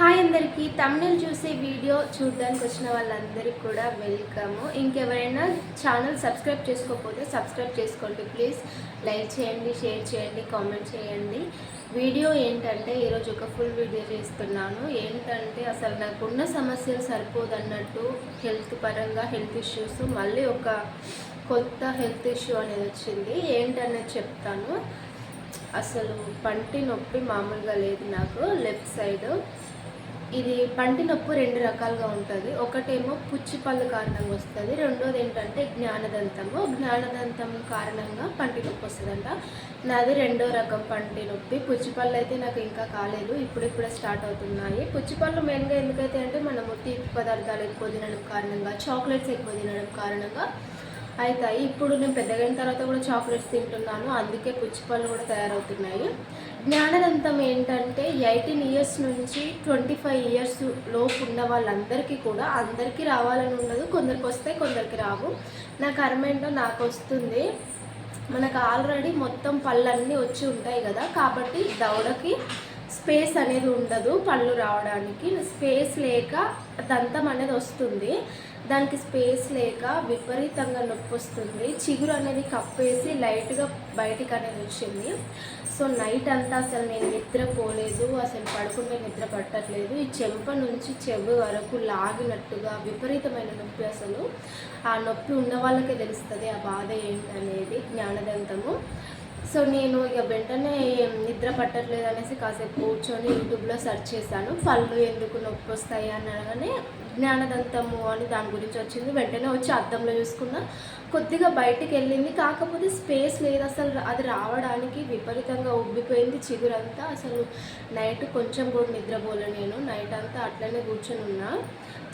Hi అందరికీ. తమిళ చూసే video చూడడానికి వచ్చిన వాళ్ళందరికీ కూడా వెల్కమ్. ఇంకెవరైనా ఛానల్ సబ్స్క్రైబ్ చేసుకోకపోతే సబ్స్క్రైబ్ చేసుకోండి ప్లీజ్. లైక్ చేయండి షేర్ చేయండి కామెంట్ చేయండి. వీడియో ఏంటంటే ఈరోజు ఒక ఫుల్ వీడియో చేస్తున్నాను. ఏంటంటే అసలు నాకున్న సమస్యలు సరిపోదన్నట్టు హెల్త్ పరంగా హెల్త్ ఇష్యూస్ మళ్ళీ ఒక కొత్త హెల్త్ ఇష్యూ అనేది వచ్చింది. ఏంటనేది చెప్తాను. అసలు పంటి నొప్పి మామూలుగా లేదు నాకు లెఫ్ట్ సైడ్. ఇది పంటి నొప్పి రెండు రకాలుగా ఉంటుంది. ఒకటేమో పుచ్చి పళ్ళు కారణంగా వస్తుంది. రెండోది ఏంటంటే జ్ఞానదంతము. జ్ఞానదంతం కారణంగా పంటి నొప్పి వస్తుందంట. నాది రెండో రకం పంటి నొప్పి. పుచ్చిపళ్ళు అయితే నాకు ఇంకా కాలేదు. ఇప్పుడిప్పుడే స్టార్ట్ అవుతున్నాయి. పుచ్చి పళ్ళు మెయిన్గా ఎందుకైతే అంటే మనము తీపి పదార్థాలు ఎక్కువ తినడం కారణంగా చాక్లెట్స్ ఎక్కువ తినడం కారణంగా అవుతాయి. ఇప్పుడు నేను పెద్దగైన తర్వాత కూడా చాక్లెట్స్ తింటున్నాను. అందుకే పుచ్చిపళ్ళు కూడా తయారవుతున్నాయి. జ్ఞానదంతం ఏంటంటే ఎయిటీన్ ఇయర్స్ నుంచి ట్వంటీ ఫైవ్ ఇయర్స్ లోపు ఉన్న వాళ్ళందరికీ కూడా అందరికీ రావాలని ఉండదు కొందరికి వస్తే కొందరికి రావు. నా కర్మ ఏంటో నాకు వస్తుంది. మనకు ఆల్రెడీ మొత్తం పళ్ళన్నీ వచ్చి ఉంటాయి కదా. కాబట్టి దవడకి స్పేస్ అనేది ఉండదు పళ్ళు రావడానికి. స్పేస్ లేక దంతం అనేది వస్తుంది. దానికి స్పేస్ లేక విపరీతంగా నొప్పి వస్తుంది చిగురు అనేది కప్పేసి లైట్గా బయటికి అనేది వచ్చింది సో నైట్ అంతా అసలు నేను నిద్రపోలేదు అసలు పడుకుంటే నిద్ర పట్టట్లేదు. ఈ చెంప నుంచి చెవి వరకు లాగినట్టుగా విపరీతమైన నొప్పి అసలు. ఆ నొప్పి ఉన్న వాళ్ళకే తెలుస్తుంది ఆ బాధ ఏంటనేది జ్ఞానదంతము. సో నేను ఇక వెంటనే నిద్ర పట్టట్లేదు అనేసి కాసేపు కూర్చొని యూట్యూబ్లో సెర్చ్ చేశాను. పళ్ళు ఎందుకు నొప్పి వస్తాయి అని అనగానే జ్ఞానదంతము అని దాని గురించి వచ్చింది. వెంటనే వచ్చి అద్దంలో చూసుకున్నా. కొద్దిగా బయటికి వెళ్ళింది. కాకపోతే స్పేస్ లేదు అసలు. అది రావడానికి విపరీతంగా ఉబ్బిపోయింది చిగురంతా. అసలు నైట్ కొంచెం కూడా నిద్రపోలే నేను. నైట్ అంతా అట్లనే కూర్చొని ఉన్నా.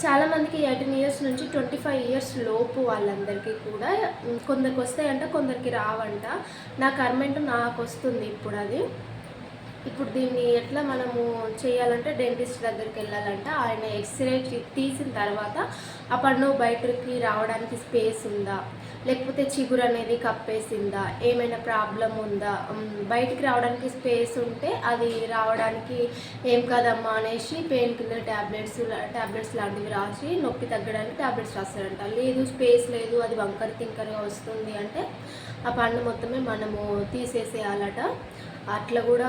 చాలామందికి ఎయిటీన్ ఇయర్స్ నుంచి ట్వంటీ ఫైవ్ ఇయర్స్ లోపు వాళ్ళందరికీ కూడా కొందరికి వస్తాయంట కొందరికి రావంట. నా కర్మెంట్ నాకు వస్తుంది ఇప్పుడు అది. ఇప్పుడు దీన్ని ఎట్లా మనము చేయాలంటే డెంటిస్ట్ దగ్గరికి వెళ్ళాలంటే ఆయన ఎక్స్రే తీసిన తర్వాత ఆ పన్ను బయటకి రావడానికి స్పేస్ ఉందా? లేకపోతే చిగురు అనేది కప్పేసిందా? ఏమైనా ప్రాబ్లం ఉందా? బయటికి రావడానికి స్పేస్ ఉంటే అది రావడానికి ఏం కాదమ్మా అనేసి పెయిన్ కిల్లర్ ట్యాబ్లెట్స్ ట్యాబ్లెట్స్ లాంటివి రాసి నొప్పి తగ్గడానికి ట్యాబ్లెట్స్ రాస్తారంట. లేదు స్పేస్ లేదు అది వంకర తింకరగా వస్తుంది అంటే ఆ పండు మొత్తమే మనము తీసేసేయాలట. అట్లా కూడా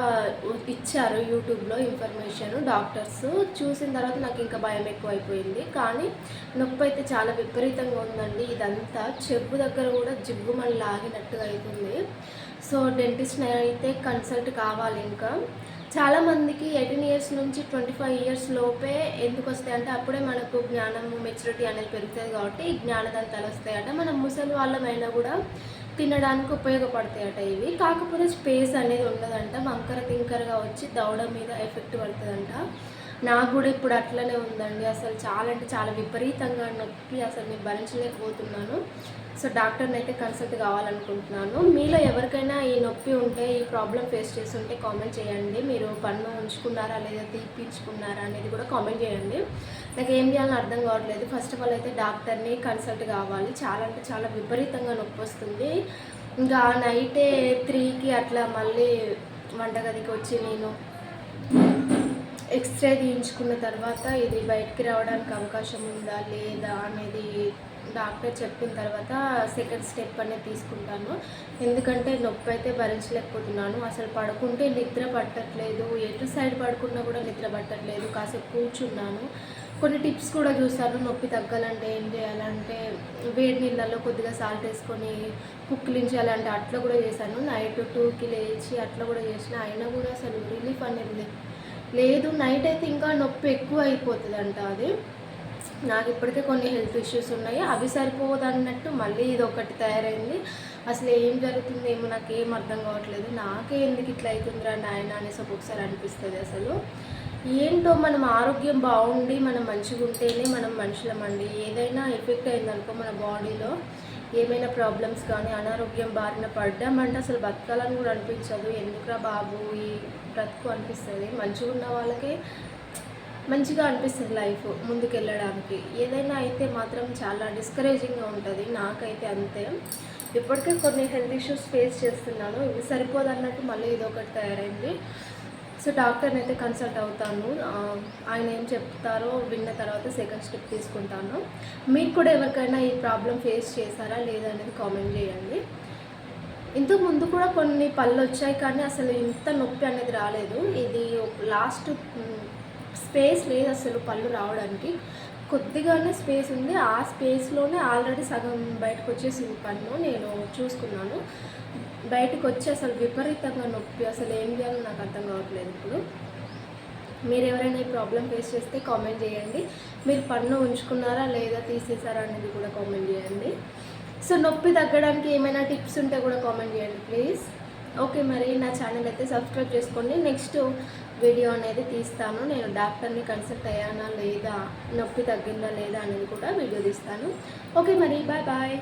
ఇచ్చారు యూట్యూబ్లో ఇన్ఫర్మేషన్ డాక్టర్స్ చూసిన తర్వాత నాకు ఇంకా భయం ఎక్కువైపోయింది. కానీ నొప్పి అయితే చాలా విపరీతంగా ఉందండి. ఇదంతా చెవు దగ్గర కూడా జివ్వుమని లాగినట్టుగా అవుతుంది సో డెంటిస్ట్ అయితే కన్సల్ట్ కావాలి ఇంకా. చాలామందికి ఎయిటీన్ ఇయర్స్ నుంచి ట్వంటీ ఫైవ్ ఇయర్స్ లోపే ఎందుకు వస్తాయి అంటే అప్పుడే మనకు జ్ఞానం మెచ్యూరిటీ అనేది పెరుగుతుంది కాబట్టి జ్ఞానదంతాలు వస్తాయట. మనం ముసలి వాళ్ళమైనా కూడా తినడానికి ఉపయోగపడతాయట ఇవి. కాకపోతే స్పేస్ అనేది ఉండదంట. వంకర తింకరగా వచ్చి దవడ మీద ఎఫెక్ట్ పడుతుందంట. నాకు కూడా ఇప్పుడు అట్లనే ఉందండి. అసలు చాలా అంటే చాలా విపరీతంగా నొప్పి అసలు నేను భరించలేకపోతున్నాను. సో డాక్టర్ని అయితే కన్సల్ట్ కావాలనుకుంటున్నాను. మీలో ఎవరికైనా ఈ నొప్పి ఉంటే ఈ ప్రాబ్లం ఫేస్ చేస్తుంటే కామెంట్ చేయండి. మీరు పన్ను ఉంచుకున్నారా లేదా తీపించుకున్నారా అనేది కూడా కామెంట్ చేయండి. నాకు ఏం చేయాలని అర్థం కావట్లేదు. ఫస్ట్ ఆఫ్ ఆల్ అయితే డాక్టర్ని కన్సల్ట్ కావాలి. చాలా అంటే చాలా విపరీతంగా నొప్పి వస్తుంది. ఇంకా నైటే త్రీకి అట్లా మళ్ళీ వంటగదికి వచ్చి నేను ఎక్స్రే తీయించుకున్న తర్వాత ఇది బయటికి రావడానికి అవకాశం ఉందా లేదా అనేది డాక్టర్ చెప్పిన తర్వాత సెకండ్ స్టెప్ అనేది తీసుకుంటాను. ఎందుకంటే నొప్పి అయితే భరించలేకపోతున్నాను. అసలు పడుకుంటే నిద్ర పట్టట్లేదు. ఎటు సైడ్ పడుకున్నా కూడా నిద్ర పట్టట్లేదు. కాసేపు కూర్చున్నాను. కొన్ని టిప్స్ కూడా చూసాను నొప్పి తగ్గాలంటే ఏం చేయాలంటే వేడి నీళ్ళల్లో కొద్దిగా సాల్ట్ వేసుకొని కుక్కిలించాలంటే అట్లా కూడా చేశాను. నైట్ టూకి లేచి అట్లా కూడా చేసిన. అయినా కూడా అసలు రిలీఫ్ అనేది లేదు నైట్ అయితే ఇంకా నొప్పి ఎక్కువ అయిపోతుంది అంట అది. నాకు ఇప్పటికే కొన్ని హెల్త్ ఇష్యూస్ ఉన్నాయి. అవి సరిపోదు అన్నట్టు మళ్ళీ ఇది ఒకటి తయారైంది. అసలు ఏం జరుగుతుంది ఏమో నాకు ఏం అర్థం కావట్లేదు. నాకే ఎందుకు ఇట్లా అవుతుందిరా నాయన అనేసి ఒక్కొక్కసారి అనిపిస్తుంది అసలు. ఏంటో మనం ఆరోగ్యం బాగుండి మనం మంచిగా ఉంటేనే మనం మనుషులమండి. ఏదైనా ఎఫెక్ట్ అయిందనుకో మన బాడీలో ఏమైనా ప్రాబ్లమ్స్ కానీ అనారోగ్యం బారిన పడ్డామంటే అసలు బతకాలని కూడా అనిపించదు. ఎందుకురా బాబు ఈ బ్రతుకు అనిపిస్తుంది? మంచిగా ఉన్న వాళ్ళకే మంచిగా అనిపిస్తుంది లైఫ్ ముందుకు వెళ్ళడానికి ఏదైనా అయితే మాత్రం చాలా డిస్కరేజింగ్గా ఉంటుంది. నాకైతే అంతే. ఇప్పటికే కొన్ని హెల్త్ ఇష్యూస్ ఫేస్ చేస్తున్నాను. ఇవి సరిపోదన్నట్టు మళ్ళీ ఇదొకటి తయారైంది. సో డాక్టర్ని అయితే కన్సల్ట్ అవుతాను. ఆయన ఏం చెప్తారో విన్న తర్వాత సెకండ్ స్టెప్ తీసుకుంటాను. మీకు కూడా ఎవరికైనా ఈ ప్రాబ్లం ఫేస్ చేశారా లేదా అనేది కామెంట్ చేయండి. ఇంతకు ముందు కూడా కొన్ని పళ్ళు వచ్చాయి కానీ అసలు ఇంత నొప్పి అనేది రాలేదు. ఇది లాస్ట్ స్పేస్ లేదు అసలు పళ్ళు రావడానికి. కొద్దిగానే స్పేస్ ఉంది. ఆ స్పేస్లోనే ఆల్రెడీ సగం బయటకు వచ్చేసింది పన్ను నేను చూసుకున్నాను. బయటకు వచ్చి అసలు విపరీతంగా నొప్పి. అసలు ఏం చేయాలో నాకు అర్థం కావట్లేదు ఇప్పుడు. మీరు ఎవరైనా ఈ ప్రాబ్లం ఫేస్ చేస్తే కామెంట్ చేయండి. మీరు పన్ను ఉంచుకున్నారా లేదా తీసేసారా అనేది కూడా కామెంట్ చేయండి. సో నొప్పి తగ్గడానికి ఏమైనా టిప్స్ ఉంటే కూడా కామెంట్ చేయండి ప్లీజ్. ఓకే మరి నా ఛానల్ అయితే సబ్స్క్రైబ్ చేసుకోండి. నెక్స్ట్ వీడియో అనేది తీస్తాను. నేను డాక్టర్ని కన్సల్ట్ అయ్యానా లేదా నొప్పి తగ్గిందా లేదా అనేది కూడా వీడియో తీస్తాను. ఓకే మరి బాయ్ బాయ్.